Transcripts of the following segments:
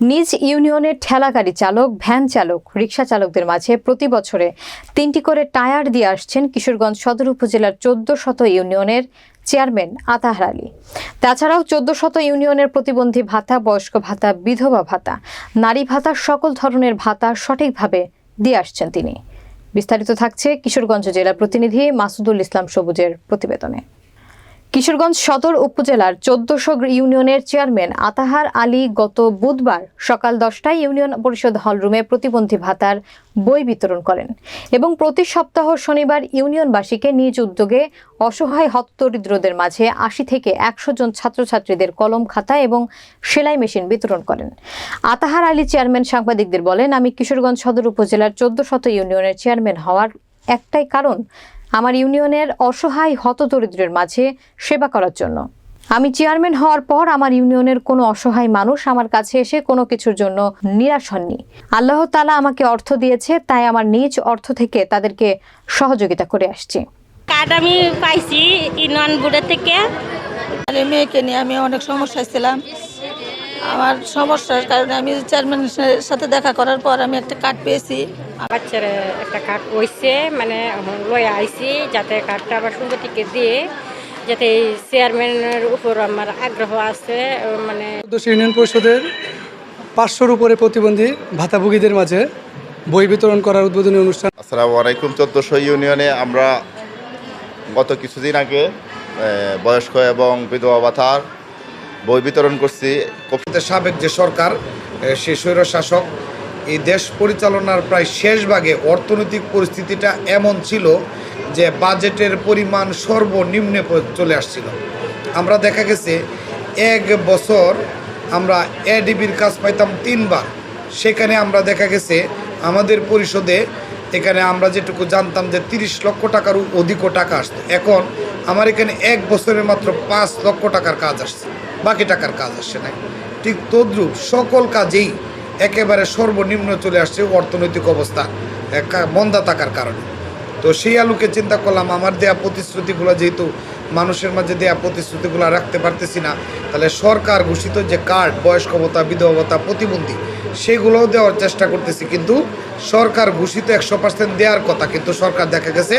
নিজ ইউনিয়নের ঠেলাগাড়ি চালক, ভ্যান চালক রিক্সা চালকদের মাঝে প্রতি বছরে তিনটি করে টায়ার দিয়ে আসছেন কিশোরগঞ্জ সদর উপজেলার চোদ্দ শত ইউনিয়নের চেয়ারম্যান আতাহার আলী। তাছাড়াও চোদ্দ শত ইউনিয়নের প্রতিবন্ধী ভাতা, বয়স্ক ভাতা, বিধবা ভাতা, নারী ভাতা, সকল ধরনের ভাতা সঠিকভাবে দিয়ে আসছেন তিনি। বিস্তারিত থাকছে কিশোরগঞ্জ জেলা প্রতিনিধি মাসুদুল ইসলাম সবুজের প্রতিবেদনে। কিশোরগঞ্জ সদর উপজেলার চোদ্দশো ইউনিয়নের চেয়ারম্যান আতাহার আলী গত বুধবার সকাল দশটায় ইউনিয়ন পরিষদ হলরুমে প্রতিবন্ধী ভাতার বই বিতরণ করেন এবং প্রতি সপ্তাহ শনিবার ইউনিয়নবাসীকে নিজ উদ্যোগে অসহায় হতদরিদ্রদের মাঝে আশি থেকে একশো জন ছাত্রছাত্রীদের কলম খাতা এবং সেলাই মেশিন বিতরণ করেন। আতাহার আলী চেয়ারম্যান সাংবাদিকদের বলেন, আমি কিশোরগঞ্জ সদর উপজেলার চোদ্দ শত ইউনিয়নের চেয়ারম্যান হওয়ার একটাই কারণ আমার ইউনিয়নের অসহায় হতদরিদ্রের মাঝে সেবা করার জন্য। আমি চেয়ারম্যান হওয়ার পর আমার ইউনিয়নের কোনো অসহায় মানুষ আমার কাছে এসে কোনো কিছুর জন্য নিরাশ হননি। আল্লাহ তালা আমাকে অর্থ দিয়েছে তাই আমার নিজ অর্থ থেকে তাদেরকে সহযোগিতা করে আসছি। কার্ড আমি পাইছি ইউনিয়ন বোর্ডের থেকে। আর মেয়েকে নিয়ে আমি অনেক সমস্যায় ছিলাম। আমার সমস্যার কারণে আমি চেয়ারম্যানের সাথে দেখা করার পর আমি একটা কার্ড পেয়েছি। বাচ্চার একটা কার্ড হয়েছে মানে লয়ে আইছি যাতে কার্ডটা আবার সুন্দরটিকে দিয়ে যাতে এই চেয়ারম্যানের উপর আমার আগ্রহ আছে মানে ইউনিয়ন পরিষদের পাঁচশোর উপরে প্রতিবন্ধী ভাতাভোগীদের মাঝে বই বিতরণ করার উদ্বোধনী অনুষ্ঠান। আসসালামু আলাইকুম। চোদ্দোশো ইউনিয়নে আমরা গত কিছুদিন আগে বয়স্ক এবং বিধবা ভাতার বই বিতরণ করছি। সাবেক যে সরকার সে স্বৈর শাসক এই দেশ পরিচালনার প্রায় শেষ ভাগে অর্থনৈতিক পরিস্থিতিটা এমন ছিল যে বাজেটের পরিমাণ সর্বনিম্নে চলে আসছিল। আমরা দেখা গেছে এক বছর আমরা এডিবির কাজ পাইতাম তিনবার। সেখানে আমরা দেখা গেছে আমাদের পরিষদে এখানে আমরা যেটুকু জানতাম যে তিরিশ লক্ষ টাকার অধিকও টাকা আসতো। এখন আমার এখানে এক বছরের মাত্র পাঁচ লক্ষ টাকার কাজ আসছে। বাকি টাকার কাজ আসছে না। ঠিক তদ্রূপ সকল কাজেই একেবারে সর্বনিম্ন চলে আসছে অর্থনৈতিক অবস্থা মন্দা থাকার কারণে। তো সেই আলোকে চিন্তা করলাম, আমার দেয়া প্রতিশ্রুতিগুলো যেহেতু মানুষের মাঝে দেয়া প্রতিশ্রুতিগুলো রাখতে পারতেছি না, তাহলে সরকার ঘোষিত যে কার্ড, বয়স্ক ভাতা, বিধবা ভাতা, প্রতিবন্ধী, সেগুলোও দেওয়ার চেষ্টা করতেছি। কিন্তু সরকার ঘোষিত একশো পার্সেন্ট দেওয়ার কথা, কিন্তু সরকার দেখা গেছে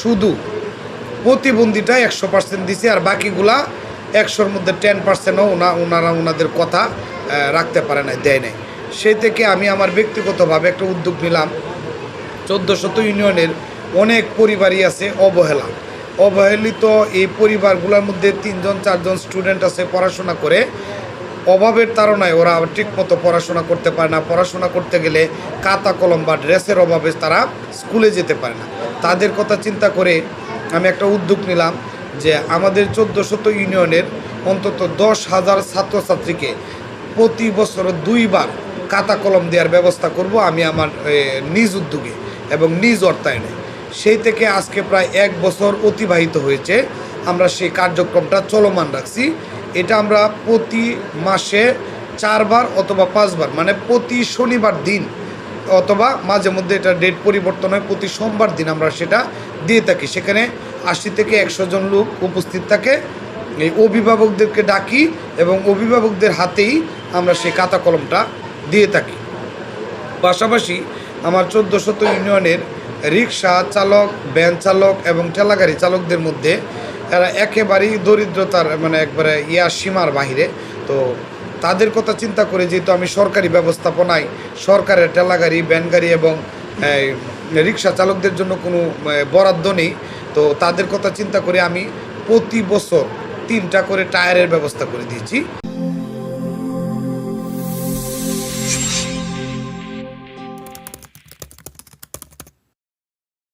শুধু প্রতিবন্ধীটা একশো পার্সেন্ট দিছে আর বাকিগুলা একশোর মধ্যে টেন পার্সেন্টও ওনা, ওনারা ওনাদের কথা রাখতে পারে নাই, দেয় নাই। সেই থেকে আমি আমার ব্যক্তিগতভাবে একটা উদ্যোগ নিলাম। চোদ্দোশত ইউনিয়নের অনেক পরিবারই আছে অবহেলা। অবহেলিত এই পরিবারগুলোর মধ্যে তিনজন, চারজন স্টুডেন্ট আছে পড়াশোনা করে। অভাবের তাড়নায় ওরা ঠিকমতো পড়াশোনা করতে পারে না। পড়াশোনা করতে গেলে কাতা কলম বা ড্রেসের অভাবে তারা স্কুলে যেতে পারে না। তাদের কথা চিন্তা করে আমি একটা উদ্যোগ নিলাম যে আমাদের চোদ্দোশত ইউনিয়নের অন্তত দশ হাজার ছাত্রছাত্রীকে প্রতি বছর দুইবার খাতা কলম দেওয়ার ব্যবস্থা করব আমি আমার নিজ উদ্যোগে এবং নিজ অর্থায়নে। সেই থেকে আজকে প্রায় এক বছর অতিবাহিত হয়েছে। আমরা সেই কার্যক্রমটা চলমান রাখছি। এটা আমরা প্রতি মাসে চারবার অথবা পাঁচবার মানে প্রতি শনিবার দিন অথবা মাঝে মধ্যে এটা ডেট পরিবর্তন হয়, প্রতি সোমবার দিন আমরা সেটা দিয়ে থাকি। সেখানে আশি থেকে একশো জন লোক উপস্থিত থাকে। এই অভিভাবকদেরকে ডাকি এবং অভিভাবকদের হাতেই আমরা সেই খাতা কলমটা দিয়ে থাকি। পাশাপাশি আমার চোদ্দ শত ইউনিয়নের রিক্সা চালক, ভ্যান চালক এবং ঠেলাগাড়ি চালকদের মধ্যে এরা একেবারেই দরিদ্রতার মানে একবারে ইয়া সীমার বাহিরে। তো তাদের কথা চিন্তা করে যেহেতু আমি সরকারি ব্যবস্থাপনায় সরকারের ঠেলাগাড়ি ভ্যান গাড়ি এবং রিক্সা চালকদের জন্য কোনো বরাদ্দ নেই। তো তাদের কথা চিন্তা করে আমি প্রতি বছর তিনটা করে টায়ারের ব্যবস্থা করে দিয়েছি।